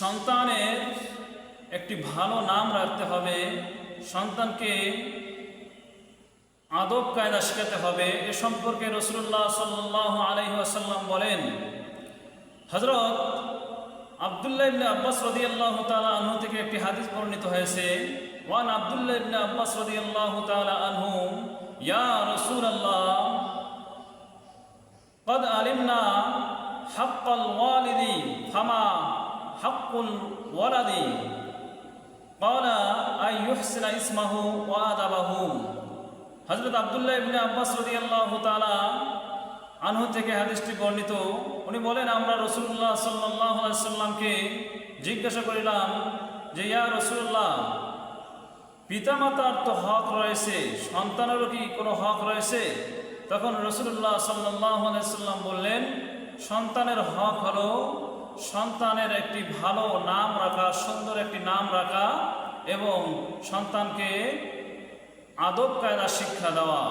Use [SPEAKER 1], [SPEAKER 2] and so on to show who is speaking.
[SPEAKER 1] সন্তানের একটি ভালো নাম রাখতে হবে সন্তানকে আদব কায়দা শেখাতে হবে এ সম্পর্কে রসুল্লাহ সাল্লাহ আলহি আসাল্লাম বলেন হজরত আবদুল্লাহ ইবনে আব্বাস রাদিয়াল্লাহু তাআলা আনহু থেকে একটি হাদিস বর্ণিত হয়েছে ওয়ান আবদুল্লাহ ইবনে আব্বাস রাদিয়াল্লাহু তাআলা আনহু ইয়া রাসূলুল্লাহ قد علمنا حق الوالد فما حق الولد قال أن يحسن اسمه وآدبه হজরত আবদুল্লাহ ইবনে আব্বাস রাদিয়াল্লাহু তাআলা আনহু থেকে হাদিসটি বর্ণিত উনি বলেন আমরা রসুল্লাহ সাল্লাহ সাল্লামকে জিজ্ঞাসা করিলাম যে ইয়া রসুল্লাহ পিতামাতার তো হক রয়েছে সন্তানেরও কি কোনো হক রয়েছে তখন রসুল্লাহ সাল্লাহ সাল্লাম বললেন সন্তানের হক হলো সন্তানের একটি ভালো নাম রাখা, সুন্দর একটি নাম রাখা এবং সন্তানকে আদব কায়দা শিক্ষা দেওয়া।